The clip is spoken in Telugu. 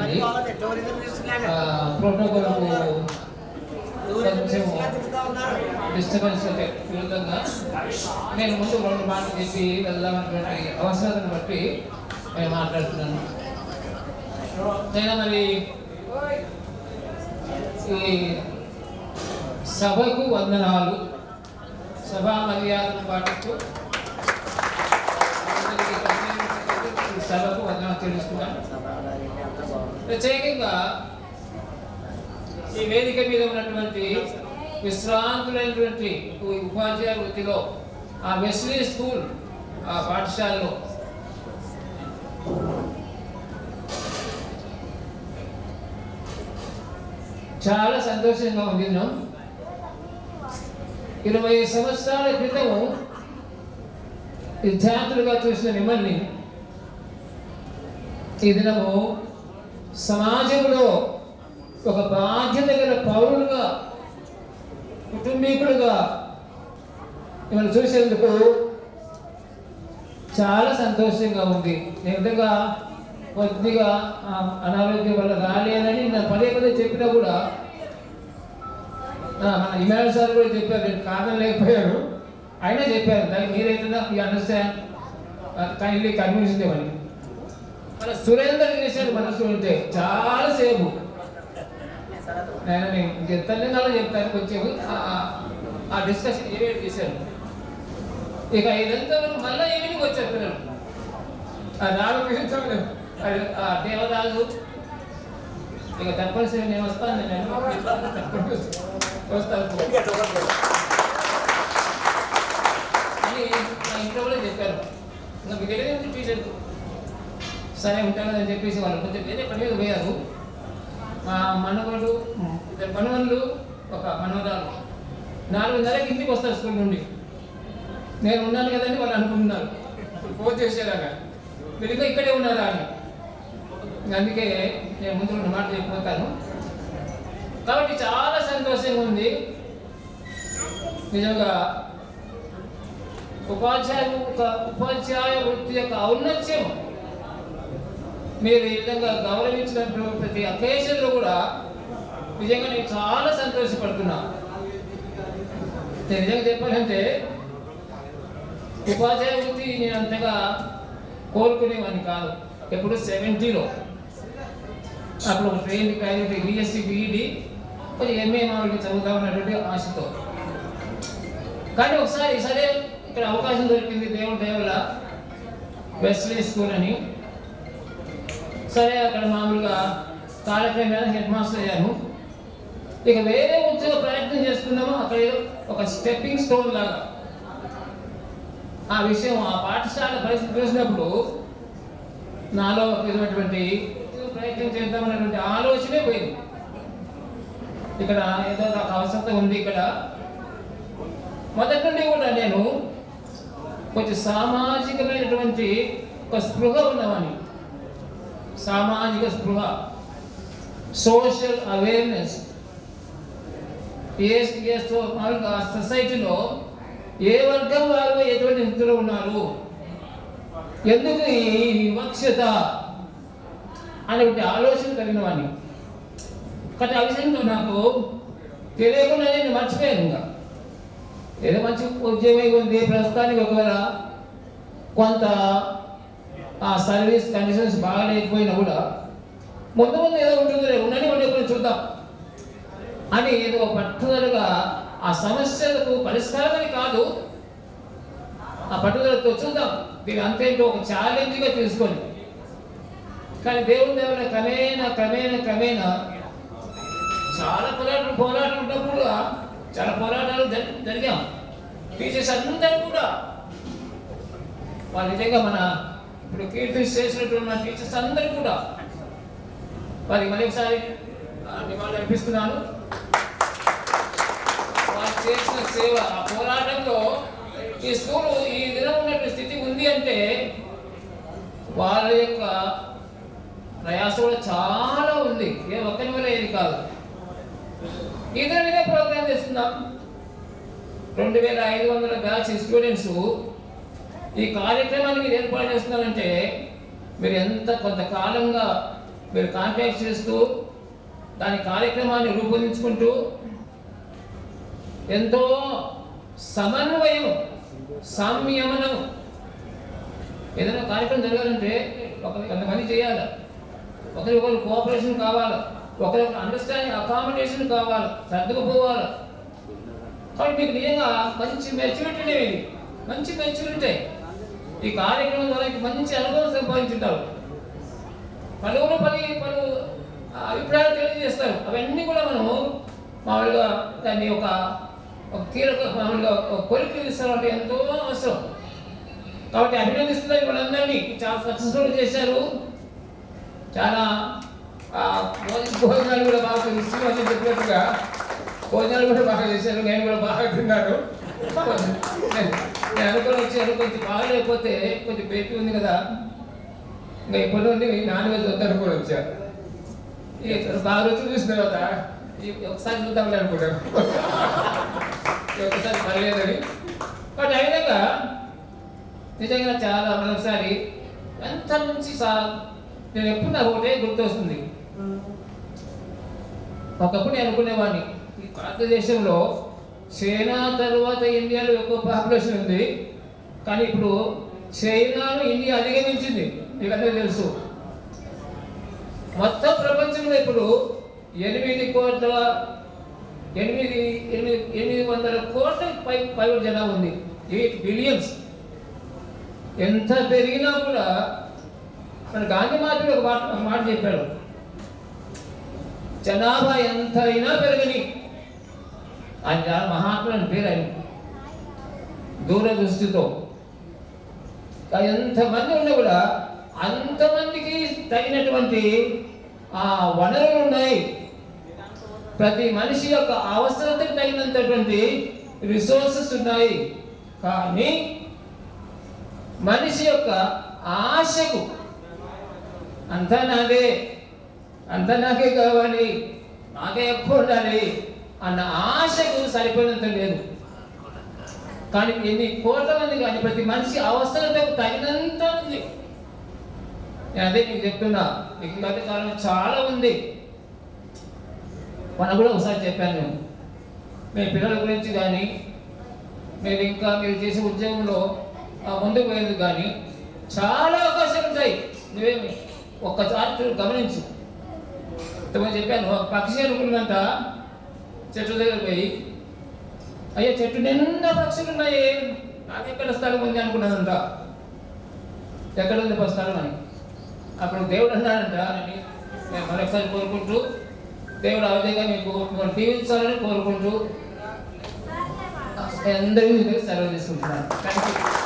అయిపోయింది ప్రోటోకాల్ కొంచెం డిస్టర్బెన్స్ విరుద్ధంగా నేను ముందు రెండు మాటలు చెప్పి వెళ్దామన్నటువంటి అవసరాలను బట్టి నేను మాట్లాడుతున్నాను. నేను మరి ఈ సభకు వందనాలు. సభా మర్యాదను పాటిస్తూ ఈ సభకు వందనాలు తెలుసుకున్నాం ప్రత్యేకంగా ఈ వేదిక మీద ఉన్నటువంటి విశ్రాంతులైనటువంటి ఉపాధ్యాయ వృత్తిలో ఆ వెస్లీ స్కూల్ ఆ పాఠశాలలో చాలా సంతోషంగా ఉంది ఇరవై సంవత్సరాల క్రితం విద్యార్థులుగా చూసిన మిమ్మల్ని ఈ దినము సమాజంలో ఒక బాధ్యత గల పౌరులుగా కుటుంబీకులుగా మిమ్మల్ని చూసేందుకు చాలా సంతోషంగా ఉంది. నేను విధంగా కొద్దిగా అనారోగ్యం వల్ల రాలేదని నా పదే పదే చెప్పినా కూడా మన ఇమాన్ సార్ కూడా చెప్పారు నేను కారణం లేకపోయాను. అయినా చెప్పారు దానికి మీరైతే యూ అండర్స్టాండ్ కైండ్లీ కన్విన్స్ చేయమని మన సురేందర్ చేశాడు మనసు ఉంటే చాలా సేపు. నేను నేను చెప్తాను అలా చెప్తాను కొంచెం ఆ- డిస్కషన్ ఏవేట్ చేశాను ఇక ఇదంతా మళ్ళీ ఈవినింగ్ వచ్చారు పిల్లలు. ఆ రామకృష్ణ ఆ దేవరాజు. ఇక తప్పనిసరి నేను వస్తాను నేను వస్తాను. అని మా ఇంట్లో కూడా చెప్పారు. ఇంకా మీ దగ్గర నుంచి టీచర్ సరే ఉంటాను అని చెప్పేసి వాళ్ళు కొంచెం వేరే పని మీద పోయారు మా మనవడు ఇద్దరు మనవళ్ళు ఒక మనవరాలు. నాలుగున్నరకి ఇంటికి వస్తారు స్కూల్ నుండి. నేను ఉన్నాను కదండి వాళ్ళు అనుకుంటున్నారు. ఇప్పుడు ఫోన్ చేశారాగా మీరు ఇక్కడే ఉన్నారా అని. అందుకే నేను ముందు రెండు మాట చెప్పిపోతాను కాబట్టి చాలా సంతోషంగా ఉంది. నిజంగా ఉపాధ్యాయ ఒక ఉపాధ్యాయ వృత్తి యొక్క ఔన్నత్యం మీరు ఈ విధంగా గౌరవించినటువంటి ప్రతి అకేషన్లో కూడా నిజంగా నేను చాలా సంతోషపడుతున్నా. నిజంగా చెప్పాలంటే ఉపాధ్యాయ వృత్తి నేను అంతగా కోరుకునేవాడిని కాదు. ఎప్పుడు సెవెంటీలో. అప్పుడు ఒక ట్రైన్ కానీ బిఎస్సి బిఈడి కొంచెం ఎంఏ మామూలుగా చదువుతామన్నటువంటి ఆశతో. కానీ ఒకసారి సరే ఇక్కడ అవకాశం దొరికింది దేవుడు దేవుళ్ళ వెస్లీ స్కూల్ అని. సరే అక్కడ మామూలుగా కాలక్రమేణా హెడ్ మాస్టర్ అయ్యాను ఇక వేరే ఉద్యోగ ప్రయత్నం చేసుకున్నాము అక్కడ ఏదో ఒక స్టెప్పింగ్ స్టోన్ లాగా. ఆ విషయం ఆ పాఠశాల పరిస్థితి చూసినప్పుడు నాలో ఒక ప్రయత్నం చేద్దామనేటువంటి ఆలోచనే పోయింది. ఇక్కడ ఏదో ఒక అవసరం ఉంది ఇక్కడ. మొదటి నుండి కూడా నేను కొంచెం సామాజికమైనటువంటి ఒక స్పృహ ఉన్నామని సామాజిక స్పృహ సోషల్ అవేర్నెస్ ఏ సొసైటీలో ఏ వర్గం వాళ్ళు ఎటువంటి స్థితిలో ఉన్నారు? ఎందుకు ఈ వివక్షత అనేటువంటి ఆలోచన కలిగిన వాడిని? కానీ ఆ విషయంలో నాకు తెలియకుండా నేను మర్చిపోయాను ఇంకా. ఏదో మంచి ఉద్యోగం ఉంది ప్రస్తుతానికి ఒకవేళ కొంత ఆ సర్వీస్ కండిషన్స్ బాగా లేకపోయినా కూడా ముందు ముందు ఏదో ఉంటుంది ఉండని ఉండే కొన్ని చూద్దాం అని ఏదో పట్టుదలగా ఆ సమస్యలకు పరిష్కారమని కాదు ఆ పట్టుదలతో చూద్దాం. దీని అంతేంటో ఒక ఛాలెంజ్గా తీసుకొని కానీ దేవుని దేవుని క్రమేణా క్రమేణా క్రమేణా చాలా పోరాటం పోరాటం ఉన్నప్పుడు కూడా చాలా పోరాటాలు జరిగాం. టీచర్స్ అందరూ కూడా. వాళ్ళు నిజంగా మన ఇప్పుడు కీర్తి చేసినటువంటి మన టీచర్స్ అందరూ కూడా వారికి మరి ఒకసారి డిమాండ్ అర్పిస్తున్నాను. వారు చేసిన సేవ ఆ పోరాటంలో ఈ స్కూల్ ఈ దినం ఉన్నటువంటి స్థితి ఉంది అంటే వాళ్ళ యొక్క ప్రయాస కూడా చాలా ఉంది. ఏ ఒక్కరి వల్ల ఏది కాదు. ఇదే ఇదే ప్రోగ్రామ్ చేస్తున్నాం. రెండు వేల ఐదు వందల బ్యాచ్ స్టూడెంట్స్ ఈ కార్యక్రమాన్ని మీరు ఏర్పాటు చేస్తున్నారంటే మీరు ఎంత కొంతకాలంగా మీరు కాంటాక్ట్ చేస్తూ దాని కార్యక్రమాన్ని రూపొందించుకుంటూ ఎంతో సమన్వయం సంయమనం ఏదైనా కార్యక్రమం జరగాలంటే ఒక కొంతమంది చేయాలి. ఒకరి ఒకరు కోఆపరేషన్ కావాలి. ఒకరి అండర్స్టాండింగ్ అకామిడేషన్ కావాలి. సర్దుకుపోవాలి కాబట్టి మీకు నిజంగా మంచి మెచ్యూరిటీ ఇది మంచి మెచ్యూరిటీ ఈ కార్యక్రమం ద్వారా మంచి అనుభవం సంపాదించుంటారు. పలువురు పని పలు అభిప్రాయాలు తెలియజేస్తారు. అవన్నీ కూడా మనము మామూలుగా దాన్ని ఒక కీలక మామూలుగా ఒక కొలికి తీసుకోవాలంటే ఎంతో అవసరం. కాబట్టి అభినందిస్తున్నారు వాళ్ళందరినీ చాలా సక్సెస్ఫుల్ చేశారు. చాలా ఆ, భోజనాలు కూడా బాగా శ్రీనివాసం చెప్పినట్టుగా భోజనాలు కూడా బాగా చేశారు. నేను కూడా బాగా తిన్నాను. నేను అనుకుని వచ్చాను కొంచెం బాగలేకపోతే కొంచెం బేపీ ఉంది కదా. ఇంకా ఎప్పటి నుండి నాన్ వెజ్ వద్దనుకుని వచ్చాను బాగా రుచి చూసిన తర్వాత ఒకసారి చూద్దాంలే అనుకుంటాను. ఒకసారి పర్లేదని. బట్ విధంగా నిజంగా చాలా మరోసారి ఎంత మంచి సా నేను ఎప్పుడు నాకు ఒకటే గుర్తొస్తుంది. ఒకప్పుడు నేను అనుకునేవాడిని ఈ భారతదేశంలో చైనా తర్వాత ఇండియాలో ఎక్కువ పాపులేషన్ ఉంది. కానీ ఇప్పుడు చైనాను ఇండియా అధిగమించింది. మీకు తెలుసు. మొత్తం ప్రపంచంలో ఇప్పుడు ఎనిమిది కోట్ల ఎనిమిది ఎనిమిది ఎనిమిది వందల కోట్ల పై పై జనాభా ఉంది. Eight billions. ఎంత పెరిగినా కూడా మన గాంధీ మహాత్ముడు ఒక మాట ఒక మాట చెప్పాడు. జనాభా ఎంత అయినా పెరగని ఆయన చాలా మహాత్ముడు అని పేరు ఆయన దూరదృష్టితో. ఎంతమంది ఉన్నా కూడా అంతమందికి తగినటువంటి ఆ వనరులు ఉన్నాయి. ప్రతి మనిషి యొక్క అవసరతకు తగినంతటువంటి రిసోర్సెస్ ఉన్నాయి. కానీ మనిషి యొక్క ఆశకు అంతా నాదే. అంతా నాకే కావాలి. నాకే ఎక్కువ ఉండాలి? అన్న ఆశకు సరిపోయినంత లేదు. కానీ ఎన్ని కోట్ల మంది కానీ ప్రతి మనిషి అవసరతకు తగినంత ఉంది. అదే నీకు చెప్తున్నా నీకు ఈ మధ్య కాలం చాలా ఉంది. మనం కూడా ఒకసారి చెప్పాను నేను. మీ పిల్లల గురించి కానీ మీరు ఇంకా మీరు చేసే ఉద్యోగంలో ఆ, ముందుకు పోయేది కానీ చాలా అవకాశాలు ఉంటాయి. నువ్వేమి ఒక్కసారి చూడు గమనించు. ఇంతకుముందు చెప్పాను ఒక పక్షి అనుకున్నంత చెట్టు దగ్గర పోయి అయ్యా చెట్టు నిండా పక్షులు ఉన్నాయి. నాకెక్కడ స్థలం ఉంది అనుకున్నదంట ఎక్కడ ఉంది స్థలం? అని. అప్పుడు దేవుడు అన్నాడంట అని నేను మరొకసారి కోరుకుంటూ దేవుడు ఆ విధంగా మీకు మిమ్మల్ని దీవించాలని కోరుకుంటూ అందరికీ సెలవు తీసుకుంటున్నాను థ్యాంక్ యూ